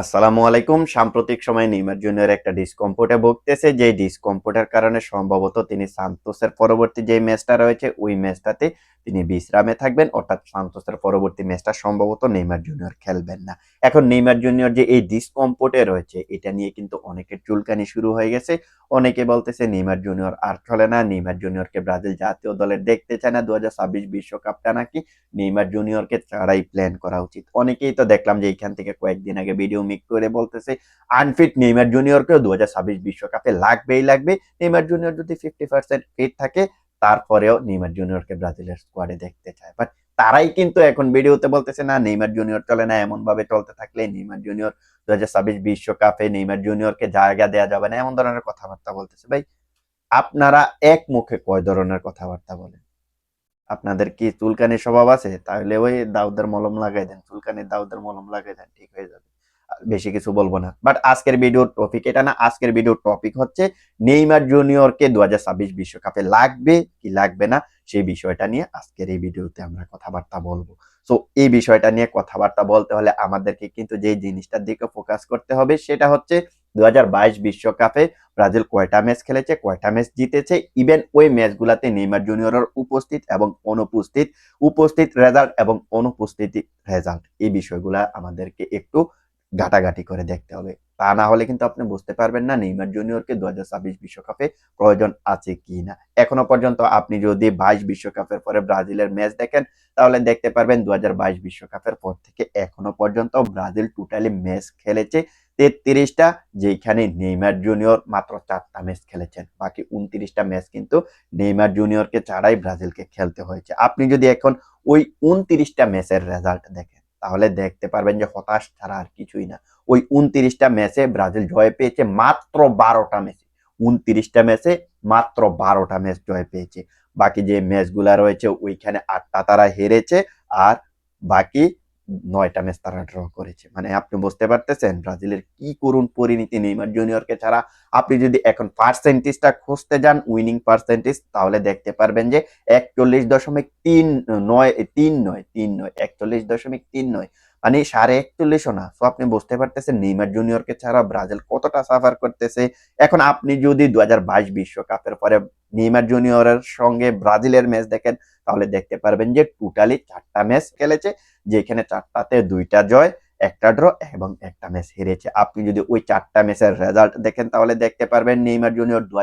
আসসালামু আলাইকুম। সাম্প্রতিক সময়ে নেইমার জুনিয়র একটা ডিসকম্ফোর্টে ভুগতেছে। যে ডিসকম্ফোর্টের কারণে সম্ভবত তিনি সান্তোসের পরবর্তী যে ম্যাচটা রয়েছে, ওই ম্যাচটাতে তিনি বিশ্রামে থাকবেন। অর্থাৎ সান্তোসের পরবর্তী ম্যাচটা সম্ভবত নেইমার জুনিয়র খেলবেন না। এখন নেইমার জুনিয়র যে এই ডিসকম্ফোর্টে রয়েছে, এটা নিয়ে কিন্তু অনেকের চুলকানি শুরু হয়ে গেছে। অনেকে বলতেছে নেইমার জুনিয়র আর চলে না। নেইমার জুনিয়রকে ব্রাজিল জাতীয় দলের দেখতে চায় না। দু বিশ্বকাপটা নাকি নেইমার জুনিয়রকে ছাড়াই প্ল্যান করা উচিত। অনেকেই তো দেখলাম যে এইখান থেকে কয়েকদিন আগে ভিডিও মিক করে বলতেছে আনফিট নেইমার জুনিয়রকেও দু বিশ্বকাপে লাগবেই লাগবে। নেইমার জুনিয়র যদি ফিফটি পার্সেন্ট ফিট থাকে, তারপরেও নেইমার জুনিয়রকে ব্রাজিলের স্কোয়াডে দেখতে চায়। বাট তারাই কিন্তু এখন ভিডিওতে বলতেছে, না, নেইমার জুনিয়র চলে না এমন ভাবে চলতে থাকলে নেইমার জুনিয়র দু বিশ্বকাপে নেইমার জুনিয়রকে জায়গা দেওয়া যাবে না, এমন ধরনের কথাবার্তা বলতেছে। ভাই, আপনারা এক মুখে কয় ধরনের কথাবার্তা বলেন? আপনাদের কি চুলকানির স্বভাব আছে? তাহলে ওই দাউদের মলম লাগাই দেন, চুলকানির দাউদের মলম লাগাই দেন, ঠিক হয়ে যাবে। বেশি কিছু বলব না। বাট আজকের ভিডিওর টপিক এটা না, আজকের ভিডিওর টপিক হচ্ছে নেইমার জুনিয়রকে দু বিশ্বকাপে লাগবে কি লাগবে না, সেই বিষয়টা নিয়ে আজকের এই ভিডিওতে আমরা কথাবার্তা বলব। সো এই বিষয়টা নিয়ে কথাবার্তা বলতে হলে আমাদেরকে কিন্তু যে জিনিসটার দিকে ফোকাস করতে হবে সেটা হচ্ছে দু বিশ্বকাপে ব্রাজিল কয়টা ম্যাচ খেলেছে, কয়টা ম্যাচ জিতেছে ইভেন ওই ম্যাচগুলাতে নেইমার জুনিয়রের উপস্থিত এবং অনুপস্থিত, উপস্থিত রেজাল্ট এবং অনুপস্থিত রেজাল্ট এই বিষয়গুলা আমাদেরকে একটু ঘাটাঘাটি করে দেখতে হবে। তা না হলে কিন্তু আপনি বুঝতে পারবেন না নেইমার জুনিয়রকে দু হাজার বিশ্বকাপে প্রয়োজন আছে কি না। এখনও পর্যন্ত আপনি যদি বাইশ বিশ্বকাপের পরে ব্রাজিলের ম্যাচ দেখেন, তাহলে দেখতে পারবেন দু বিশ্বকাপের পর থেকে এখনও পর্যন্ত ব্রাজিল টোটালি ম্যাচ খেলেছে তেত্রিশটা যেখানে নেইমার জুনিয়র মাত্র চারটা ম্যাচ খেলেছেন। বাকি উনত্রিশটা ম্যাচ কিন্তু নেইমার জুনিয়রকে ছাড়াই ব্রাজিলকে খেলতে হয়েছে। আপনি যদি এখন ওই উনত্রিশটা ম্যাচের রেজাল্ট দেখেন তাহলে দেখতে পারবেন যে হতাশ ছাড়া আর কিছুই না। ওই উনত্রিশটা ম্যাচে ব্রাজিল জয় পেয়েছে মাত্র বারোটা ম্যাচে উনত্রিশটা ম্যাচে মাত্র বারোটা ম্যাচ জয় পেয়েছে। বাকি যে ম্যাচগুলা রয়েছে, ওইখানে আটটা তারা হেরেছে। আর বাকি নয়টা ম্যাচ তারা ড্র করেছে। মানে আপনি বুঝতে পারতেছেন ব্রাজিলের কি করুন পরিণতি নেইমার জুনিয়রকে ছাড়া। আপনি যদি এখন পার্সেন্টেজটা খুঁজতে যান উইনিং পার্সেন্টেজ তাহলে দেখতে পারবেন যে একচল্লিশ দশমিক তিন নয় তিন নয় তিন নয়, একচল্লিশ দশমিক তিন নয় মানে সাড়ে একচল্লিশও না। তো আপনি বুঝতে পারতেছেন নেইমার জুনিয়রকে ছাড়া ব্রাজিল কতটা সাফার করতেছে। এখন আপনি যদি দু বিশ্বকাপের পরে নেইমার জুনিয়রের সঙ্গে ব্রাজিলের ম্যাচ দেখেন তাহলে দেখতে পারবেন যে টোটালি চারটা ম্যাচ খেলেছে, যেখানে চারটাতে দুইটা জয়, একটা ড্র এবং একটা ম্যাচ হেরেছে। আপনি যদি ওই চারটা ম্যাচের রেজাল্ট দেখেন, তাহলে দেখতে পারবেন নেইমার জুনিয়র দু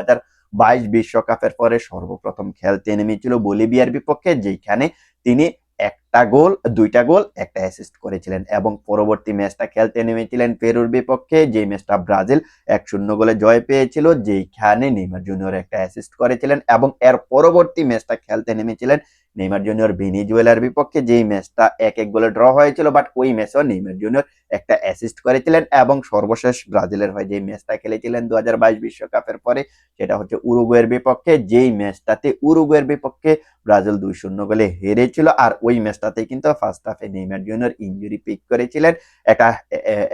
বাইশ বিশ্বকাপের পরে সর্বপ্রথম খেলতে নেমেছিল বলিভিয়ার বিপক্ষে, যেখানে তিনি একটা গোল, দুইটা গোল, একটা অ্যাসিস্ট করেছিলেন এবং পরবর্তী ম্যাচটা খেলতে নেমেছিলেন পেরুর বিপক্ষে। যে ম্যাচটা ব্রাজিল এক শূন্য গোলে জয় পেয়েছিল, যেইখানে নেইমার জুনিয়র একটা অ্যাসিস্ট করেছিলেন এবং এর পরবর্তী ম্যাচটা খেলতে নেমেছিলেন নেইমার জুনিয়র ভেনিজুয়েলার বিপক্ষে যেই ম্যাচটা এক এক গোলে ড্র হয়েছিল বাট ওই ম্যাচেও নেইমার জুনিয়র একটা অ্যাসিস্ট করেছিলেন এবং সর্বশেষ ব্রাজিলের হয়ে যে ম্যাচটা খেলেছিলেন দু বিশ্বকাপের পরে, সেটা হচ্ছে উরুগুয়ের বিপক্ষে, যেই ম্যাচটাতে উরুগুয়ের বিপক্ষে ব্রাজিল দুই শূন্য গোলে হেরেছিল, আর ওই ম্যাচটাতে কিন্তু ফার্স্ট হাফে নেইমার জুনিয়র ইঞ্জুরি পিক করেছিলেন, একটা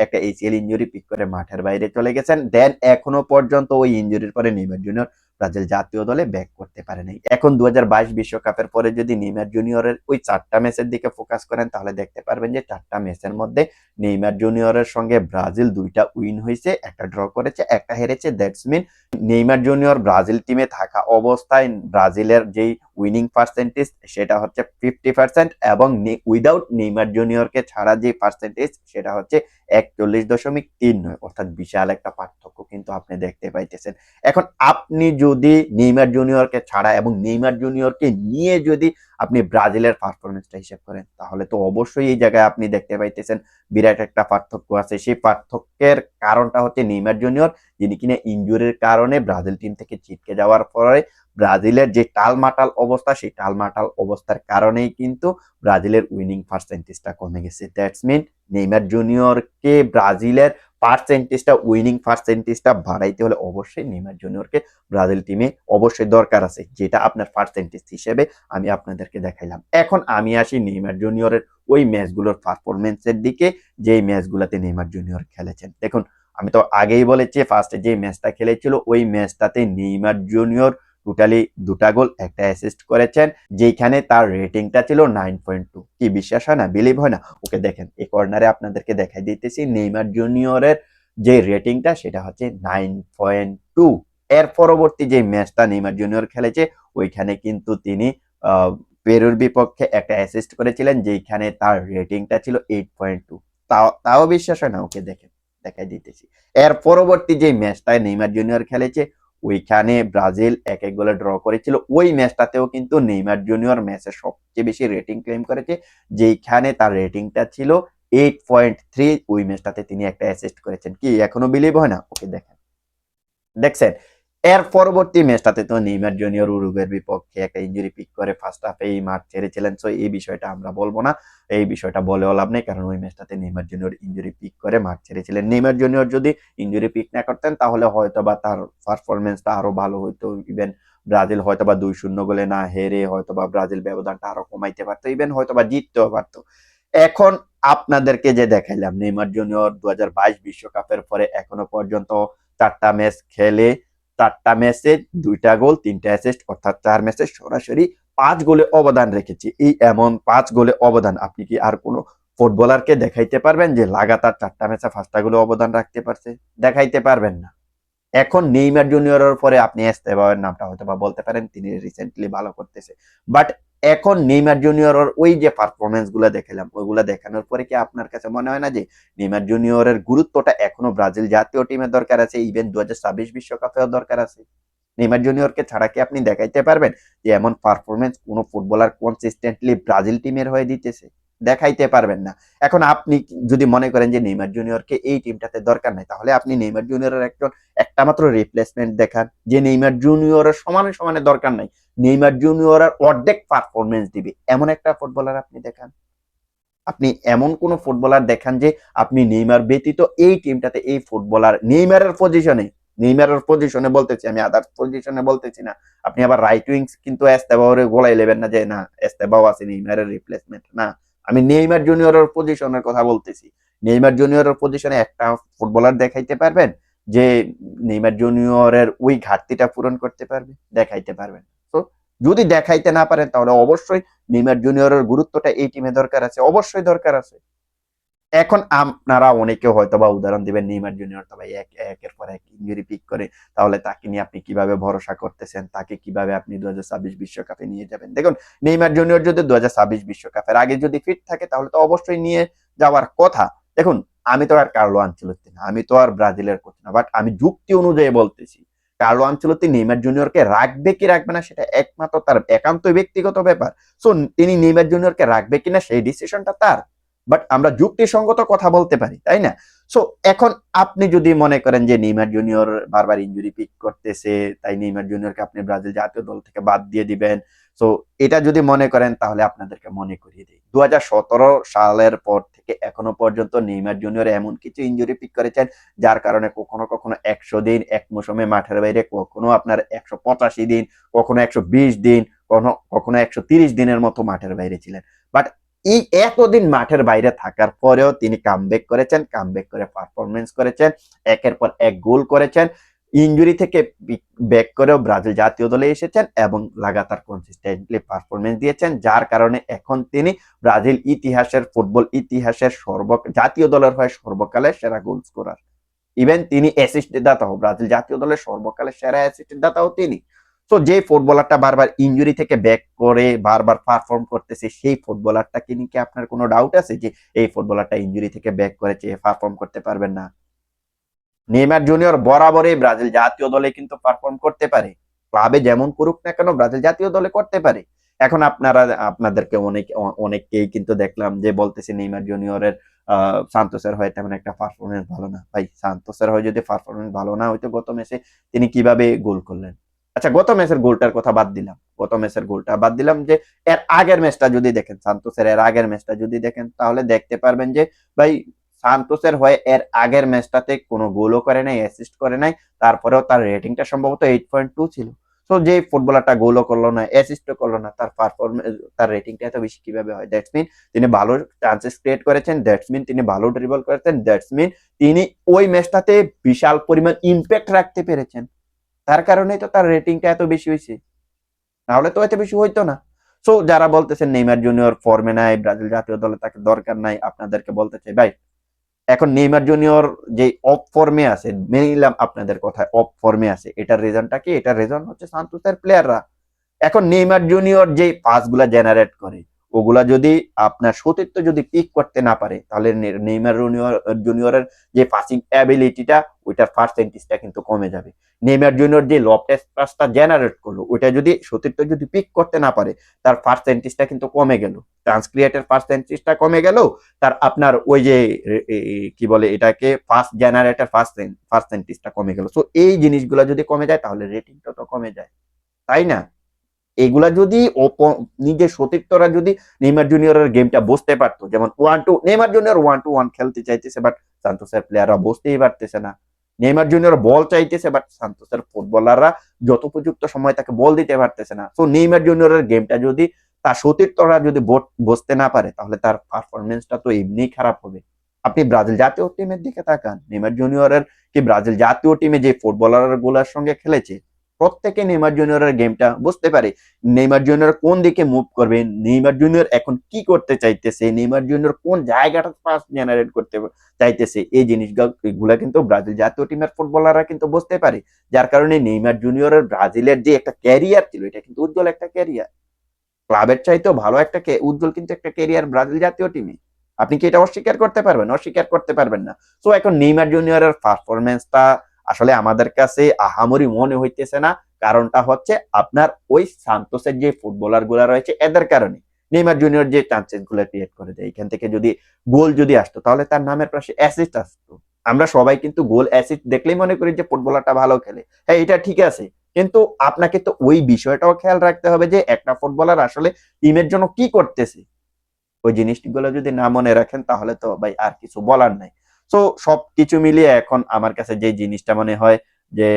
একটা এসিএল ইঞ্জুরি পিক করে মাঠের বাইরে চলে গেছেন দেন এখনও পর্যন্ত ওই ইঞ্জুরির পরে নেইমার জুনিয়র ব্রাজিল জাতীয় দলে ব্যাক করতে পারেনি এখন দু বিশ্বকাপের পরে যদি নেইমার জুনিয়রের ওই চারটা ম্যাচের দিকে ফোকাস করেন, তাহলে দেখতে পারবেন যে চারটা ম্যাচের মধ্যে নেইমার জুনিয়রের সঙ্গে ব্রাজিল দুইটা উইন হয়েছে, একটা ড্র করেছে, একটা হেরেছে। That's mean Neymar junior Brazil টিমে থাকা অবস্থায় ব্রাজিলের যেই উইনিং পার্সেন্টেজ সেটা হচ্ছে ফিফটি পার্সেন্ট এবং উইদাউট নেইমার জুনিয়রকে ছাড়া যে পার্সেন্টেজ সেটা হচ্ছে একচল্লিশ দশমিক তিন নয়। অর্থাৎ বিশাল একটা পার্থক্য কিন্তু আপনি দেখতে পাইতেছেন। এখন আপনি যদি নেইমার জুনিয়রকে ছাড়া এবং নেইমার জুনিয়রকে নিয়ে যদি আপনি ব্রাজিলের পারফরমেন্সটা হিসেব করেন, তাহলে তো অবশ্যই এই জায়গায় আপনি দেখতে পাইতেছেন বিরাট একটা পার্থক্য আছে। সেই পার্থক্যের কারণটা হচ্ছে নেইমার জুনিয়র, যিনি কিনা ইঞ্জুরির কারণে ব্রাজিল টিম থেকে ছিটকে যাওয়ার পরে ব্রাজিলের যে টালমাটাল অবস্থা, সেই টালমাটাল অবস্থার কারণেই কিন্তু ব্রাজিলের উইনিং পার্সেন্টেজটা কমে গেছে। দ্যাটস মিন নেইমার জুনিয়রকে ব্রাজিলের পার্সেন্টেজটা, উইনিং পার্সেন্টেজটা বাড়াইতে হলে অবশ্যই নেইমার জুনিয়রকে ব্রাজিল টিমে অবশ্যই দরকার আছে, যেটা আপনার পার্সেন্টেজ হিসেবে আমি আপনাদেরকে দেখাইলাম। এখন আমি আসি নেইমার জুনিয়রের ওই ম্যাচগুলোর পারফরমেন্সের দিকে, যেই ম্যাচগুলোতে নেইমার জুনিয়র খেলেছেন। দেখুন, আমি তো আগেই বলেছি ফার্স্টে যে ম্যাচটা খেলেছিল, ওই ম্যাচটাতে নেইমার জুনিয়র টোটালি দুটা গোল, একটা অ্যাসিস্ট করেছেন যেখানে তার রেটিংটা ছিল নাইন পয়েন্ট টু কি বিশ্বাস হয় না? বিলিভ হয় না? ওকে দেখেন, এই কর্নারে আপনাদেরকে দেখাই দিতেছি নেইমার জুনিয়রের যে রেটিংটা সেটা হচ্ছে নাইন পয়েন্ট টু এর পরবর্তী যে ম্যাচটা নেইমার জুনিয়র খেলেছে, ওইখানে কিন্তু তিনি পেরুর বিপক্ষে একটা অ্যাসিস্ট করেছিলেন যেখানে তার রেটিংটা ছিল এইট পয়েন্ট টু তাও তাও বিশ্বাস হয় না? ওকে দেখেন, দেখাই দিতেছি। এর পরবর্তী যে ম্যাচটায় নেইমার জুনিয়র খেলেছে ওইখানে ব্রাজিল এক এক গোলে ড্র করেছিল। ওই ম্যাচটাতেও কিন্তু নেইমার জুনিয়র ম্যাচে সবচেয়ে বেশি রেটিং ক্লেম করেছে, যেইখানে তার রেটিংটা ছিল এইট পয়েন্ট থ্রি। ওই ম্যাচটাতে তিনি একটা অ্যাসিস্ট করেছেন। কি এখনও বিলিভ হয় না? ওকে দেখেন। দেখছেন? এর পরবর্তী ম্যাচটাতে তো নেইমার জুনিয়র উরুগুয়ের বিপক্ষে একটা ইঞ্জুরি পিক করে ফার্স্ট হাফে এই মাঠ ছেড়েছিলেন। সো এই বিষয়টা আমরা বলব না। এই বিষয়টা বলেও লাভ নেই, কারণ ওই ম্যাচটাতে নেইমার জুনিয়র ইঞ্জুরি পিক করে মাঠ ছেড়েছিলেন। নেইমার জুনিয়র যদি ইঞ্জুরি পিক না করতেন, তাহলে হয়তো বা তার পারফরমেন্সটা আরও ভালো হইতো। ইভেন ব্রাজিল হয়তো বা দুই শূন্য গোলে না হেরে হয়তো বা ব্রাজিল ব্যবধানটা আরও কমাইতে পারতো। ইভেন হয়তো বা জিততেও পারতো। এখন আপনাদেরকে যে দেখাইলাম, নেইমার জুনিয়র দু বিশ্বকাপের পরে এখনও পর্যন্ত চারটা ম্যাচ খেলে চারটা ম্যাচে দুইটা গোল তিনটা অ্যাসিস্ট অর্থাৎ চার ম্যাচে সরাসরি পাঁচ গোলে অবদান রেখেছে। এই এমন পাঁচ গোলে অবদান, আপনি কি আর কোনো ফুটবলারকে দেখাইতে পারবেন যে লাগাতার চারটা ম্যাচে পাঁচটা গোলে অবদান রাখতে পারছে? দেখাইতে পারবেন না। এখন নেইমার জুনিয়রের পরে আপনি এস্তেবাওয়ের নামটা হয়তো বা বলতে পারেন, তিনি রিসেন্টলি ভালো করতেছে। বাট এখন নেইমার জুনিয়রের ওই যে পারফরমেন্সগুলো দেখালাম, ওইগুলো দেখানোর পরে কি আপনার কাছে মনে হয় না যে নেইমার জুনিয়রের গুরুত্বটা এখনও ব্রাজিল জাতীয় টিমের দরকার আছে ইভেন দু হাজার ছাব্বিশ বিশ্বকাপেও দরকার আছে? নেইমার জুনিয়রকে ছাড়া কি আপনি দেখাইতে পারবেন যে এমন পারফরমেন্স কোনো ফুটবলার কনসিস্টেন্টলি ব্রাজিল টিমের হয়ে দিতেছে? দেখাইতে পারবেন না। এখন আপনি যদি মনে করেন যে নেইমার জুনিয়রকে এই টিমটাতে দরকার নাই, তাহলে আপনি নেইমার জুনিয়রের একজন, একটা মাত্র রিপ্লেসমেন্ট দেখান, যে নেইমার জুনিয়রের সমানে সমানে দরকার নাই। নেইমার জুনিয়রের অর্ধেক পারফরমেন্স দিবে। এমন একটা ফুটবলার আপনি দেখান। আপনি এমন কোন ফুটবলার দেখান যে আপনি নেইমার ব্যতীত এই টিমটাতে এই ফুটবলার নেইমারের পজিশনে নেইমারের পজিশনে বলতেছি আমি আদার পজিশনে বলতেছি না। আপনি আবার রাইট উইংস কিন্তু এস্তেবাওরে গোলাই নেবেন না যে, না, এস্তেবাও আছে নেইমারের রিপ্লেসমেন্ট না, আমি নেইমার জুনিয়রের পজিশনের কথা বলতেছি। নেইমার জুনিয়রের পজিশনে একটা ফুটবলার দেখাইতে পারবেন যে নেইমার জুনিয়রের ওই ঘাটতিটা পূরণ করতে পারবে, দেখাইতে পারবেন। যদি দেখাইতে না পারেন, তাহলে অবশ্যই নেইমার জুনিয়রের গুরুত্বটা এই টিমে দরকার আছে, অবশ্যই দরকার আছে। এখন আপনারা অনেকে হয়তো বা উদাহরণ দিবেন নেইমার জুনিয়র তো ভাই এক একের পর এক ইঞ্জুরি পিক করে, তাহলে তাকে নিয়ে আপনি কীভাবে ভরসা করতেছেন? তাকে কীভাবে আপনি দু বিশ্বকাপে নিয়ে যাবেন? দেখুন নেইমার জুনিয়র যদি দু বিশ্বকাপের আগে যদি ফিট থাকে, তাহলে তো অবশ্যই নিয়ে যাওয়ার কথা। দেখুন, আমি তো আর কার্লো আনচেলত্তি না, আমি তো আর ব্রাজিলের কোচ না বাট আমি যুক্তি অনুযায়ী বলতেছি কার্লো আনচেলত্তি নেইমার জুনিয়রকে রাখবে কি রাখবে না সেটা একমাত্র তার একান্ত ব্যক্তিগত ব্যাপার। সো তিনি নেইমার জুনিয়রকে রাখবে কিনা সেই ডিসিশনটা তার। বাট আমরা যুক্তিসঙ্গত কথা বলতে পারি, তাই না? সো এখন আপনি যদি মনে করেন যে নেইমার জুনিয়র বারবার ইঞ্জুরি পিক করতেছে, তাই নেইমার জুনিয়রকে আপনি ব্রাজিল জাতীয় দল থেকে বাদ দিয়ে দিবেন সো এটা যদি মনে করেন, তাহলে আপনাদেরকে মনে করিয়ে দিই। দু হাজার সতেরো সালের পর থেকে এখনও পর্যন্ত নেইমার জুনিয়র এমন কিছু ইঞ্জুরি পিক করেছেন, যার কারণে কখনো কখনো একশো দিন, এক মৌসুমে মাঠের বাইরে, কখনো আপনার একশো পঁচাশি দিন, কখনো একশো বিশ দিন, কখনো কখনো একশো তিরিশ দিনের মতো মাঠের বাইরে ছিলেন। বাট এই এতদিন মাঠের বাইরে থাকার পরেও তিনি কামব্যাক করেছেন কামব্যাক করে পারফরমেন্স করেছেন, একের পর এক গোল করেছেন। ইনজুরি থেকে ব্যাক করেও ব্রাজিল জাতীয় দলে এসেছেন এবং লাগাতার কনসিস্টেন্টলি পারফরমেন্স দিয়েছেন, যার কারণে এখন তিনি ব্রাজিল ইতিহাসের ফুটবল ইতিহাসের সর্ব জাতীয় দলের হয়ে সর্বকালের সেরা গোল স্কোরার ইভেন তিনি অ্যাসিস্ট দাতাও, ব্রাজিল জাতীয় দলের সর্বকালের সেরা অ্যাসিস্ট দাতাও তিনি। তো যে ফুটবলারটা বারবার ইনজুরি থেকে ব্যাক করে বারবার পারফর্ম করতেছে, সেই ফুটবলারটা কি নিয়ে কি আপনার কোনো ডাউট আছে যে এই ফুটবলারটা ইনজুরি থেকে ব্যাক করেছে পারফর্ম করতে পারবেন না? নেইমার জুনিয়র বরাবরই ব্রাজিল জাতীয় দলে কিন্তু পারফর্ম করতে পারে। ক্লাবে যেমন করুক না কেন ব্রাজিল জাতীয় দলে করতে পারে। এখন আপনারা, আপনাদেরকে অনেক, অনেককেই কিন্তু দেখলাম যে বলতেছে নেইমার জুনিয়রের সান্তোসের হয়ে তেমন একটা পারফরমেন্স ভালো না। ভাই সান্তোসের হয়ে যদি পারফরমেন্স ভালো না হয়তো গত ম্যাচে তিনি কীভাবে গোল করলেন? আচ্ছা গত ম্যাচের গোলটার কথা বাদ দিলাম। গত ম্যাচের গোলটা বাদ দিলাম যে এর আগের ম্যাচটা যদি দেখেন, সান্তোসের এর আগের ম্যাচটা যদি দেখেন, তাহলে দেখতে পারবেন যে, ভাই সান্তোসের হয়ে এর আগের ম্যাচটাতে কোনো গোলও করে নাই অ্যাসিস্ট করে নাই। তারপরেও তার রেটিংটা সম্ভবত এইট পয়েন্ট টু ছিল। তো যে ফুটবলারটা গোলও করল না অ্যাসিস্টও করল না, তার পারফরমেন্স তার রেটিংটা এত বেশি কীভাবে হয়? দ্যাটস মিন তিনি ভালো চান্সেস ক্রিয়েট করেছেন দ্যাটস মিন তিনি ভালো ড্রিবল করেছেন দ্যাটস মিন তিনি ওই ম্যাচটাতে বিশাল পরিমাণ ইম্প্যাক্ট রাখতে পেরেছেন। তার কারণেই তো তার রেটিংটা এত বেশি হয়েছে। নাহলে তো এত বেশি হইতো না। সো যারা বলতেছেন নেইমার জুনিয়র ফর্মে নাই, ব্রাজিল জাতীয় দলে তাকে দরকার নাই, আপনাদেরকে বলতে চাই, ভাই এখন নেইমার জুনিয়র যে অফ ফর্মে আছে, মেনে নিলাম আপনাদের কথায়, অফ ফর্মে আছে। এটার রিজনটা কি? এটার রিজন হচ্ছে সান্তোসের প্লেয়াররা এখন নেইমার জুনিয়র যে পাসগুলা জেনারেট করে ওগুলা যদি আপনার সতীর্থ যদি পিক করতে না পারে, তাহলে নেইমার জুনিয়র, জুনিয়রের যে পাসিং অ্যাবিলিটিটা ওইটার পার্সেন্টেজটা কিন্তু কমে যাবে। নেইমার জুনিয়র যে লব পাসটা জেনারেট করল, ওইটা যদি সতীর্থ যদি পিক করতে না পারে, তার পার্সেন্টেজটা কিন্তু কমে গেল। ট্রান্স ক্রিয়েটের পার্সেন্টেজটা কমে গেল তার আপনার ওই যে কি বলে এটাকে ফার্স্ট জেনারেটর পার্সেন্টেজটা কমে গেল। সো এই জিনিসগুলো যদি কমে যায়, তাহলে রেটিংটা তো কমে যায়। তাই না? এগুলা যদি নিজের সতীর্থরা যদি নেইমার জুনিয়রের গেমটা বুঝতে পারতো, যেমন one two Neymar junior one two one খেলতে চাইতেছে বাট সান্তোসের প্লেয়াররা বুঝতেই পারতেছে না। নেইমার জুনিয়র বল চাইতেছে বাট সান্তোসের ফুটবলাররা যথোপযুক্ত সময় তাকে বল দিতে পারতেছে না। সো নেইমার জুনিয়রের গেমটা যদি তার সতীর্থরা যদি বুঝতে না পারে, তাহলে তার পারফরমেন্সটা তো এমনি খারাপ হবে। আপনি ব্রাজিল জাতীয় টিমের দিকে তাকান। নেইমার জুনিয়রের কি ব্রাজিল জাতীয় টিমে যে ফুটবলারগুলার সঙ্গে খেলেছে প্রত্যেকে নেইমার জুনিয়রের গেমটা বুঝতে পারে। নেইমার জুনিয়র কোন দিকে মুভ করবে, নেইমার জুনিয়র এখন কি করতে চাইতেছে, নেইমার জুনিয়র কোন জায়গাটা পাস জেনারেট করতে চাইতেছে, এই জিনিসগুলা কিন্তু ব্রাজিল জাতীয় টিমের ফুটবলাররা কিন্তু বুঝতে পারে। যার কারণে নেইমার জুনিয়রের ব্রাজিলের যে একটা ক্যারিয়ার ছিল, এটা কিন্তু উজ্জ্বল একটা ক্যারিয়ার ক্লাবের চাইতেও ভালো একটা উজ্জ্বল কিন্তু একটা ক্যারিয়ার ব্রাজিল জাতীয় টিমে আপনি কি এটা অস্বীকার করতে পারবেন? অস্বীকার করতে পারবেন না। সো এখন নেইমার জুনিয়রের পারফরমেন্সটা আসলে আমাদের কাছে আহামরি মনে হইতেছে না। কারণটা হচ্ছে আপনার ওই সান্তোসের যে ফুটবলারগুলা রয়েছে, এদের কারণে। নেইমার জুনিয়র যে চান্সেসগুলো ক্রিয়েট করে দেয়, এখান থেকে যদি গোল যদি আসতো, তাহলে তার নামের পাশে অ্যাসিস্ট আসতো। আমরা সবাই কিন্তু গোল অ্যাসিস্ট দেখলেই মনে করি যে ফুটবলারটা ভালো খেলে। হ্যাঁ এটা ঠিক আছে। কিন্তু আপনাকে তো ওই বিষয়টাও খেয়াল রাখতে হবে যে একটা ফুটবলার আসলে টিমের জন্য কি করতেছে? ওই জিনিসগুলো যদি না মনে রাখেন, তাহলে তো ভাই আর কিছু বলার নাই। সো সবকিছু মিলিয়ে এখন আমার কাছে যে জিনিসটা মনে হয় যে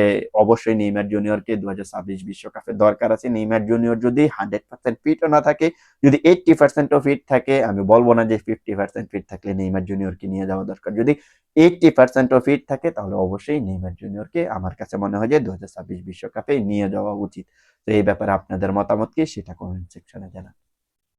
অবশ্যই নেইমার জুনিয়রকে দু হাজার ছাব্বিশ বিশ্বকাপে দরকার আছে। নেইমার জুনিয়র যদি হান্ড্রেড পার্সেন্ট ফিটও না থাকে, যদি এইটটি পার্সেন্টও ফিট থাকে, আমি বলব না যে ফিফটি পার্সেন্ট ফিট থাকলে নেইমার জুনিয়রকে নিয়ে যাওয়া দরকার। যদি এইটটি পার্সেন্টও ফিট থাকে, তাহলে অবশ্যই নেইমার জুনিয়রকে আমার কাছে মনে হয় যে দু হাজার ছাব্বিশ বিশ্বকাপে নিয়ে যাওয়া উচিত। তো এই ব্যাপারে আপনাদের মতামত কি সেটা কমেন্ট সেকশনে জানান।